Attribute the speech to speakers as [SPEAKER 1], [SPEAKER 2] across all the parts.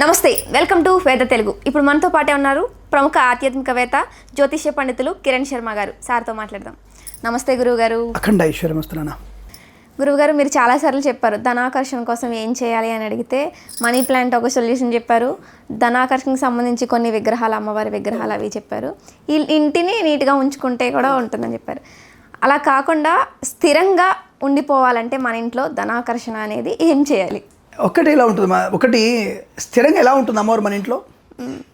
[SPEAKER 1] నమస్తే welcome to వేద తెలుగు. ఇప్పుడు మనతో పాటే ఉన్నారు ప్రముఖ ఆధ్యాత్మికవేత్త జ్యోతిష్య పండితులు కిరణ్ శర్మ గారు. సార్తో మాట్లాడదాం. నమస్తే గురువు గారు
[SPEAKER 2] అఖండ ఐశ్వర్యం వస్తున్నానా?
[SPEAKER 1] గురువు గారు మీరు చాలాసార్లు చెప్పారు ధనాకర్షణ కోసం ఏం చేయాలి అని అడిగితే మనీ ప్లాంట్ ఒక సొల్యూషన్ చెప్పారు. ధనాకర్షణకి సంబంధించి కొన్ని విగ్రహాలు అమ్మవారి విగ్రహాలు అవి చెప్పారు. ఈ ఇంటిని నీట్గా ఉంచుకుంటే కూడా ఉంటుందని చెప్పారు. అలా కాకుండా స్థిరంగా ఉండిపోవాలంటే మన ఇంట్లో ధనాకర్షణ అనేది ఏం చేయాలి?
[SPEAKER 2] ఒకటి ఎలా ఉంటుంది మా ఒకటి స్థిరంగా ఎలా ఉంటుంది అమ్మవారు మన ఇంట్లో?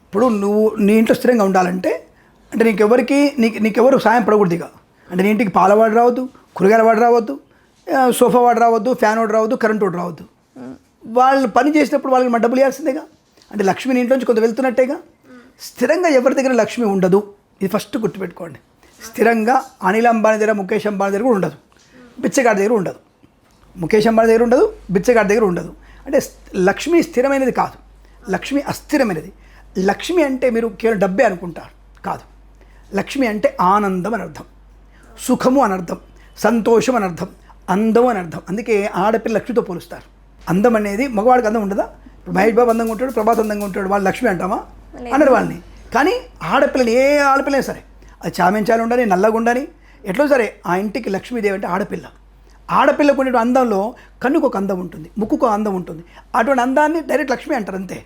[SPEAKER 2] ఇప్పుడు నువ్వు నీ ఇంట్లో స్థిరంగా ఉండాలంటే అంటే నీకెవరికి నీకు నీకెవరు సాయం పడకూడదు ఇక అంటే నీ ఇంటికి పాలవాడు రావద్దు కూరగాయల వాడు రావద్దు సోఫా వాడు రావద్దు ఫ్యాన్ వాడు రావద్దు కరెంట్ వాడు రావద్దు. వాళ్ళు పని చేసినప్పుడు వాళ్ళకి మన డబ్బులు ఇవ్వాల్సిందేగా? అంటే లక్ష్మి నీ ఇంట్లోంచి కొంత వెళ్తున్నట్టేగా? స్థిరంగా ఎవరి దగ్గర లక్ష్మి ఉండదు. ఇది ఫస్ట్ గుర్తుపెట్టుకోండి. స్థిరంగా అనిల్ అంబానీ దగ్గర ముఖేష్ అంబానీ దగ్గర కూడా ఉండదు. బిచ్చగాడి దగ్గర ఉండదు. ముఖేష్ అంబానీ దగ్గర ఉండదు బిచ్చగాడి దగ్గర ఉండదు. అంటే లక్ష్మి స్థిరమైనది కాదు. లక్ష్మి అస్థిరమైనది. లక్ష్మి అంటే మీరు కేవలం డబ్బే అనుకుంటారు. కాదు. లక్ష్మి అంటే ఆనందం అని అర్థం. సుఖము అని అర్థం. సంతోషం అని అర్థం. అందం అని అర్థం. అందుకే ఆడపిల్ల లక్ష్మితో పోలుస్తారు. అందం అనేది మగవాడికి అందం ఉండదా? మహేష్ బాబు అందంగా ఉంటాడు ప్రభాత్ అందంగా ఉంటాడు వాళ్ళు లక్ష్మి అంటామా? అన్నారు వాళ్ళని. కానీ ఆడపిల్లని ఏ ఆడపిల్లైనా సరే అది చామెంచాలు ఉండని నల్లగా ఉండని ఎట్లో సరే ఆ ఇంటికి లక్ష్మీదేవి అంటే ఆడపిల్ల. ఆడపిల్లకు ఉండే అందంలో కన్నుకు ఒక అందం ఉంటుంది ముక్కుకు ఒక అందం ఉంటుంది. అటువంటి అందాన్ని డైరెక్ట్ లక్ష్మి అంటారు అంతే.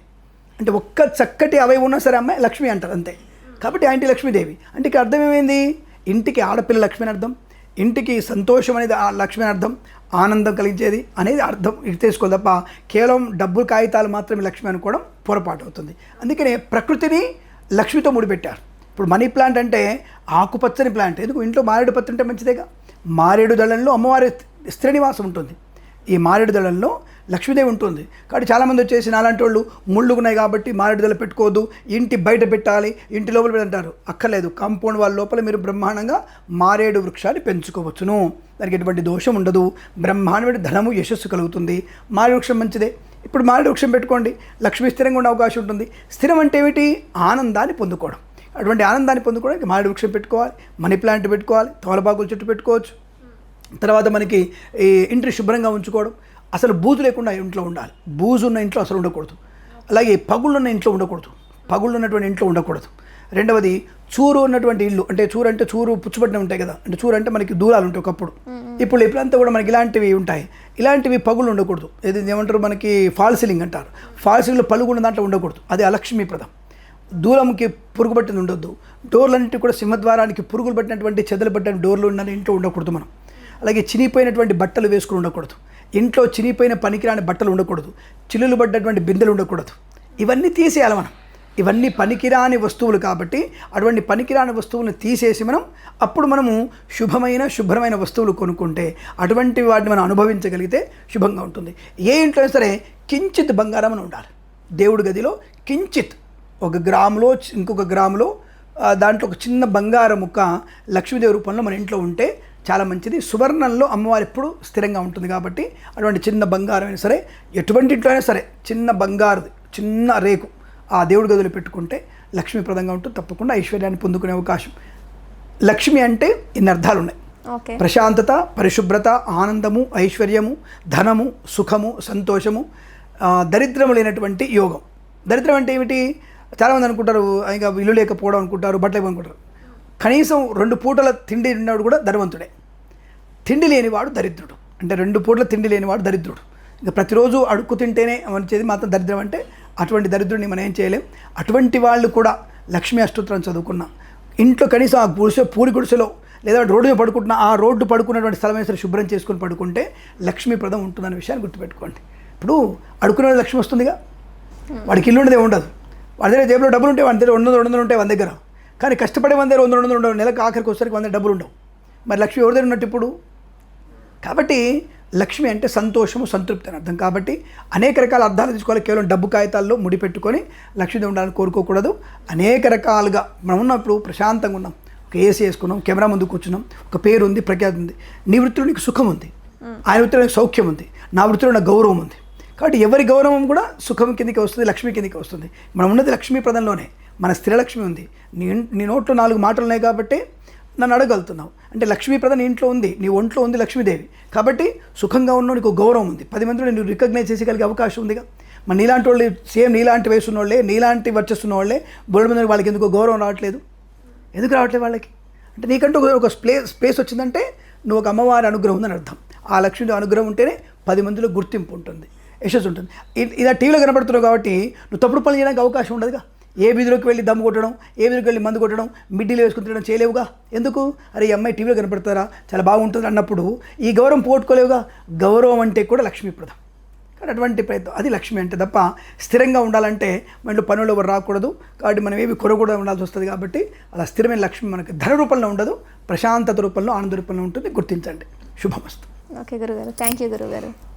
[SPEAKER 2] అంటే ఒక్క చక్కటి అవయవం ఉన్నా సరే అమ్మాయి లక్ష్మి అంటారు అంతే. కాబట్టి ఆ లక్ష్మీదేవి. అంటే ఇక్కడ అర్థం ఏమైంది? ఇంటికి ఆడపిల్ల లక్ష్మి అని అర్థం. ఇంటికి సంతోషం అనేది ఆ లక్ష్మి అని అర్థం. ఆనందం కలిగించేది అనేది అర్థం. ఇది తెలుసుకోవాలి తప్ప కేవలం డబ్బులు కాగితాలు మాత్రమే లక్ష్మి అనుకోవడం పొరపాటు అవుతుంది. అందుకనే ప్రకృతిని లక్ష్మితో ముడిపెట్టారు. ఇప్పుడు మనీ ప్లాంట్ అంటే ఆకుపచ్చని ప్లాంట్. ఎందుకు? ఇంట్లో మారేడు పత్తి ఉంటే మంచిదేగా? మారేడు దళంలో అమ్మవారి స్త్రీనివాసం ఉంటుంది. ఈ మారేడు దళంలో లక్ష్మీదేవి ఉంటుంది. కాబట్టి చాలామంది వచ్చేసి నాలాంటి వాళ్ళు ముళ్ళు ఉన్నాయి కాబట్టి మారేడు దళ పెట్టుకోవద్దు ఇంటి బయట పెట్టాలి ఇంటి లోపల పెట్టంటారు అక్కర్లేదు. కాంపౌండ్ వాళ్ళ లోపల మీరు బ్రహ్మాండంగా మారేడు వృక్షాన్ని పెంచుకోవచ్చును. దానికి ఎటువంటి దోషం ఉండదు. బ్రహ్మాండమైన ధనము యశస్సు కలుగుతుంది. మారేడు వృక్షం మంచిదే. ఇప్పుడు మారేడు వృక్షం పెట్టుకోండి. లక్ష్మి స్థిరంగా ఉండే అవకాశం ఉంటుంది. స్థిరం అంటే ఏమిటి? ఆనందాన్ని పొందుకోవడం. అటువంటి ఆనందాన్ని పొందుకోవడానికి మారేడు వృక్షం పెట్టుకోవాలి. మనీ ప్లాంట్ పెట్టుకోవాలి. తోలబాకుల చెట్టు పెట్టుకోవచ్చు. తర్వాత మనకి ఈ ఇంటి శుభ్రంగా ఉంచుకోవడం. అసలు బూజు లేకుండా ఇంట్లో ఉండాలి. బూజు ఉన్న ఇంట్లో అసలు ఉండకూడదు. అలాగే పగుళ్ళు ఉన్న ఇంట్లో ఉండకూడదు. పగుళ్ళు ఉన్నటువంటి ఇంట్లో ఉండకూడదు. రెండవది చూరు ఉన్నటువంటి ఇల్లు అంటే చూరు అంటే చూరు పుచ్చుబడిన ఉంటాయి కదా. అంటే చూరు అంటే మనకి దూరాలు ఉంటాయి ఒకప్పుడు. ఇప్పుడు ఇప్పుడంతా కూడా మనకి ఇలాంటివి ఉంటాయి. ఇలాంటివి పగులు ఉండకూడదు. ఏది ఏమంటారు మనకి? ఫాల్ సీలింగ్ అంటారు. ఫాల్ సీలింగ్లో పలుగు దాంట్లో ఉండకూడదు. అది అలక్ష్మీప్రదం దూరంకి పురుగు పట్టింది ఉండొద్దు. డోర్లన్నింటి కూడా సింహద్వారానికి పురుగులు పట్టినటువంటి చెదలు పట్టిన డోర్లు ఉన్న ఇంట్లో ఉండకూడదు మనం. అలాగే చినిగిపోయినటువంటి బట్టలు వేసుకుని ఉండకూడదు. ఇంట్లో చినిగిపోయిన పనికిరాని బట్టలు ఉండకూడదు. చిల్లులు పడ్డటువంటి బిందెలు ఉండకూడదు. ఇవన్నీ తీసేయాలి మనం. ఇవన్నీ పనికిరాని వస్తువులు కాబట్టి అటువంటి పనికిరాని వస్తువులను తీసేసి మనం అప్పుడు మనము శుభమైన శుభ్రమైన వస్తువులు కొనుక్కుంటే అటువంటి వాటిని మనం అనుభవించగలిగితే శుభంగా ఉంటుంది. ఏ ఇంట్లో సరే కించిత్ బంగారం అని ఉండాలి. దేవుడి గదిలో కించిత్ ఒక గ్రాములో ఇంకొక గ్రాములో దాంట్లో ఒక చిన్న బంగారం ముక్క లక్ష్మీదేవి రూపంలో మన ఇంట్లో ఉంటే చాలా మంచిది. సువర్ణంలో అమ్మవారు ఎప్పుడు స్థిరంగా ఉంటుంది కాబట్టి అటువంటి చిన్న బంగారం అయినా సరే ఎటువంటి ఇంట్లో అయినా సరే చిన్న బంగారు చిన్న రేకు ఆ దేవుడి గదిలో పెట్టుకుంటే లక్ష్మీప్రదంగా ఉంటుంది తప్పకుండా ఐశ్వర్యాన్ని పొందుకునే అవకాశం. లక్ష్మి అంటే ఇన్ని అర్థాలు ఉన్నాయి ప్రశాంతత పరిశుభ్రత ఆనందము ఐశ్వర్యము ధనము సుఖము సంతోషము దరిద్రము లేనటువంటి యోగం. దరిద్రం అంటే ఏమిటి? చాలామంది అనుకుంటారు ఇంకా ఇల్లు లేకపోవడం అనుకుంటారు బట్టలు అనుకుంటారు. కనీసం రెండు పూటల తిండి ఉన్నవాడు కూడా ధనవంతుడే. తిండి లేనివాడు దరిద్రుడు. అంటే రెండు పూటల తిండి లేనివాడు దరిద్రుడు. ఇంకా ప్రతిరోజు అడుక్కు తింటేనే వచ్చేది మాత్రం దరిద్రం అంటే అటువంటి దరిద్రుడిని మనం ఏం చేయలేం. అటువంటి వాళ్ళు కూడా లక్ష్మీ అష్టోత్తరం చదువుకున్నాం ఇంట్లో కనీసం ఆ గుడిసె పూరి గుడిసెలో లేదా రోడ్డు మీద పడుకుంటున్న ఆ రోడ్డు పడుకున్నటువంటి స్థలమైన శుభ్రం చేసుకుని పడుకుంటే లక్ష్మీప్రదం ఉంటుందనే విషయాన్ని గుర్తుపెట్టుకోండి. ఇప్పుడు అడుకునే లక్ష్మి వస్తుందిగా? వాడికి ఇల్లు ఉండదే ఉండదు. వాడి దగ్గర జేబులో డబ్బులు ఉంటే వాడి దగ్గర ఉండదు ఉండదు ఉంటే ఉంటాయి దగ్గర. కానీ కష్టపడే వంద వంద రెండు వందలు ఉండవు. నెలకు ఆఖరికి వచ్చేసరికి వంద డబ్బులు ఉండవు. మరి లక్ష్మి ఎవరి దగ్గర ఉన్నట్టు ఇప్పుడు? కాబట్టి లక్ష్మి అంటే సంతోషము సంతృప్తి అని అర్థం. కాబట్టి అనేక రకాల అర్థాలు తీసుకోవాలి. కేవలం డబ్బు కాగితాల్లో ముడిపెట్టుకొని లక్ష్మీదేవి ఉండాలని కోరుకోకూడదు. అనేక రకాలుగా మనం ఉన్నప్పుడు ప్రశాంతంగా ఉన్నాం. ఒక ఏసీ వేసుకున్నాం కెమెరా ముందు కూర్చున్నాం. ఒక పేరు ఉంది ప్రఖ్యాతి ఉంది. నీ వృత్తిలో నీకు సుఖం ఉంది. ఆయన వృత్తిలో నీకు సౌఖ్యం ఉంది. నా వృత్తిలో నాకు గౌరవం ఉంది. కాబట్టి ఎవరి గౌరవం కూడా సుఖం కిందకి వస్తుంది లక్ష్మి కిందకి వస్తుంది. మనం ఉన్నది లక్ష్మీ ప్రదంలోనే. మన స్థిరలక్ష్మి ఉంది. నీ నీ నోట్లో నాలుగు మాటలు ఉన్నాయి కాబట్టి నన్ను అడగలుగుతున్నావు అంటే లక్ష్మీప్రద నీ ఇంట్లో ఉంది నీ ఒంట్లో ఉంది లక్ష్మీదేవి. కాబట్టి సుఖంగా ఉన్న నీకు గౌరవం ఉంది. పది మందిలో నేను రికగ్నైజ్ చేసేయగలిగే అవకాశం ఉందిగా. మరి నీలాంటి వాళ్ళు సేమ్ నీలాంటి వయసు వాళ్ళే నీలాంటి వచ్చేస్తున్న వాళ్ళే బోర్డు మీద వాళ్ళకి ఎందుకు గౌరవం రావట్లేదు. ఎందుకు రావట్లేదు వాళ్ళకి? అంటే నీకంటూ ఒక- స్ప్లే స్పేస్ వచ్చిందంటే నువ్వు ఒక అమ్మవారి అనుగ్రహం ఉందని అర్థం. ఆ లక్ష్మీ అనుగ్రహం ఉంటేనే పది మందిలో గుర్తింపు ఉంటుంది యశస్సు ఉంటుంది. ఇ- ఇలా టీవీలో కనబడుతున్నావు కాబట్టి నువ్వు తప్పుడు పనులు చేయడానికి అవకాశం ఉండదుగా. ఏ వీధిలోకి వెళ్ళి దమ్ము కొట్టడం ఏ వీధిలోకి వెళ్ళి మందు కొట్టడం మిడ్డీలో వేసుకుని తినడం చేయలేవుగా? ఎందుకు? అరే ఈ అమ్మాయి టీవీలో కనపడతారా? చాలా బాగుంటుంది అన్నప్పుడు ఈ గౌరవం పోగొట్టుకోలేవుగా? గౌరవం అంటే కూడా లక్ష్మీప్రదం కానీ అటువంటి ప్రయత్నం అది లక్ష్మి అంటే తప్ప స్థిరంగా ఉండాలంటే మనలో పనులు ఎవరు రాకూడదు. కాబట్టి మనం ఏవి కొరకూడదు ఉండాల్సి వస్తుంది కాబట్టి అలా స్థిరమైన లక్ష్మి మనకి ధన రూపంలో ఉండదు ప్రశాంతత రూపంలో ఆనంద రూపంలో ఉంటుంది. గుర్తించండి. శుభమస్తు.
[SPEAKER 1] ఓకే గురుగారు. థ్యాంక్ యూ గురుగారు.